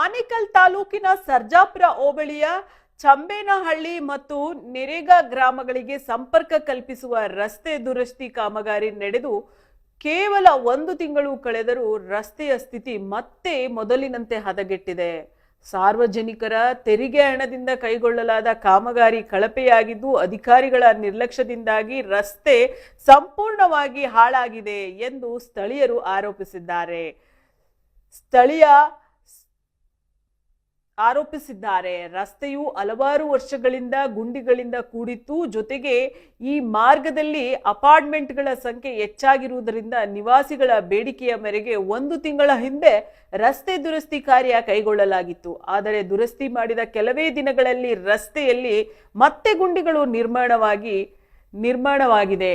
ಆನೇಕಲ್ ತಾಲೂಕಿನ ಸರ್ಜಾಪುರ ಹೋಬಳಿಯ ಚಂಬೇನಹಳ್ಳಿ ಮತ್ತು ನೆರೆಗಾ ಗ್ರಾಮಗಳಿಗೆ ಸಂಪರ್ಕ ಕಲ್ಪಿಸುವ ರಸ್ತೆ ದುರಸ್ತಿ ಕಾಮಗಾರಿ ನಡೆದು ಕೇವಲ ಒಂದು ತಿಂಗಳು ಕಳೆದರೂ ರಸ್ತೆಯ ಸ್ಥಿತಿ ಮತ್ತೆ ಮೊದಲಿನಂತೆ ಹದಗೆಟ್ಟಿದೆ. ಸಾರ್ವಜನಿಕರ ತೆರಿಗೆ ಹಣದಿಂದ ಕೈಗೊಳ್ಳಲಾದ ಕಾಮಗಾರಿ ಕಳಪೆಯಾಗಿದ್ದು, ಅಧಿಕಾರಿಗಳ ನಿರ್ಲಕ್ಷ್ಯದಿಂದಾಗಿ ರಸ್ತೆ ಸಂಪೂರ್ಣವಾಗಿ ಹಾಳಾಗಿದೆ ಎಂದು ಸ್ಥಳೀಯರು ಆರೋಪಿಸಿದ್ದಾರೆ. ಸ್ಥಳೀಯ ಆರೋಪಿಸಿದ್ದಾರೆ. ರಸ್ತೆಯು ಹಲವಾರು ವರ್ಷಗಳಿಂದ ಗುಂಡಿಗಳಿಂದ ಕೂಡಿತ್ತು. ಜೊತೆಗೆ ಈ ಮಾರ್ಗದಲ್ಲಿ ಅಪಾರ್ಟ್ಮೆಂಟ್ಗಳ ಸಂಖ್ಯೆ ಹೆಚ್ಚಾಗಿರುವುದರಿಂದ ನಿವಾಸಿಗಳ ಬೇಡಿಕೆಯ ಮೇರೆಗೆ ಒಂದು ತಿಂಗಳ ಹಿಂದೆ ರಸ್ತೆ ದುರಸ್ತಿ ಕಾರ್ಯ ಕೈಗೊಳ್ಳಲಾಗಿತ್ತು. ಆದರೆ ದುರಸ್ತಿ ಮಾಡಿದ ಕೆಲವೇ ದಿನಗಳಲ್ಲಿ ರಸ್ತೆಯಲ್ಲಿ ಮತ್ತೆ ಗುಂಡಿಗಳು ನಿರ್ಮಾಣವಾಗಿ ನಿರ್ಮಾಣವಾಗಿದೆ.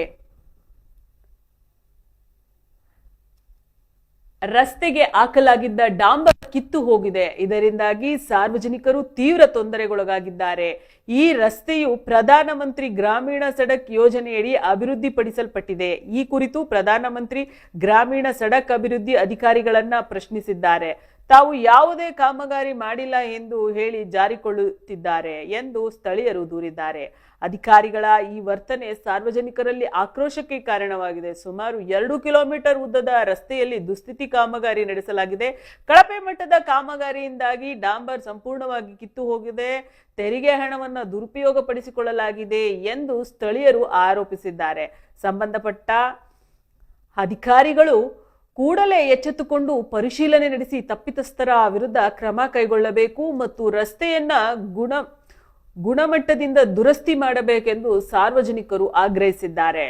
ರಸ್ತೆಗೆ ಹಾಕಲಾಗಿದ್ದ ಡಾಂಬರ್ ಕಿತ್ತು ಹೋಗಿದೆ. ಇದರಿಂದಾಗಿ ಸಾರ್ವಜನಿಕರು ತೀವ್ರ ತೊಂದರೆಗೊಳಗಾಗಿದ್ದಾರೆ. ಈ ರಸ್ತೆಯು ಪ್ರಧಾನಮಂತ್ರಿ ಗ್ರಾಮೀಣ ಸಡಕ್ ಯೋಜನೆಯಡಿ ಅಭಿವೃದ್ಧಿಪಡಿಸಲ್ಪಟ್ಟಿದೆ. ಈ ಕುರಿತು ಪ್ರಧಾನಮಂತ್ರಿ ಗ್ರಾಮೀಣ ಸಡಕ್ ಅಭಿವೃದ್ಧಿ ಅಧಿಕಾರಿಗಳನ್ನ ಪ್ರಶ್ನಿಸಿದ್ದಾರೆ. ತಾವು ಯಾವುದೇ ಕಾಮಗಾರಿ ಮಾಡಿಲ್ಲ ಎಂದು ಹೇಳಿ ಜಾರಿಕೊಳ್ಳುತ್ತಿದ್ದಾರೆ ಎಂದು ಸ್ಥಳೀಯರು ದೂರಿದ್ದಾರೆ. ಅಧಿಕಾರಿಗಳ ಈ ವರ್ತನೆ ಸಾರ್ವಜನಿಕರಲ್ಲಿ ಆಕ್ರೋಶಕ್ಕೆ ಕಾರಣವಾಗಿದೆ. ಸುಮಾರು ಎರಡು ಕಿಲೋಮೀಟರ್ ಉದ್ದದ ರಸ್ತೆಯಲ್ಲಿ ದುಸ್ಥಿತಿ ಕಾಮಗಾರಿ ನಡೆಸಲಾಗಿದೆ. ಕಳಪೆ ಮಟ್ಟದ ಕಾಮಗಾರಿಯಿಂದಾಗಿ ಡಾಂಬರ್ ಸಂಪೂರ್ಣವಾಗಿ ಕಿತ್ತು ಹೋಗಿದೆ. ತೆರಿಗೆ ಹಣವನ್ನು ದುರುಪಯೋಗಪಡಿಸಿಕೊಳ್ಳಲಾಗಿದೆ ಎಂದು ಸ್ಥಳೀಯರು ಆರೋಪಿಸಿದ್ದಾರೆ. ಸಂಬಂಧಪಟ್ಟ ಅಧಿಕಾರಿಗಳು ಕೂಡಲೇ ಎಚ್ಚೆತ್ತುಕೊಂಡು ಪರಿಶೀಲನೆ ನಡೆಸಿ ತಪ್ಪಿತಸ್ಥರ ವಿರುದ್ಧ ಕ್ರಮ ಕೈಗೊಳ್ಳಬೇಕು ಮತ್ತು ರಸ್ತೆಯನ್ನ ಗುಣ, ಗುಣಮಟ್ಟದಿಂದ ದುರಸ್ತಿ ಮಾಡಬೇಕೆಂದು ಸಾರ್ವಜನಿಕರು ಆಗ್ರಹಿಸಿದ್ದಾರೆ.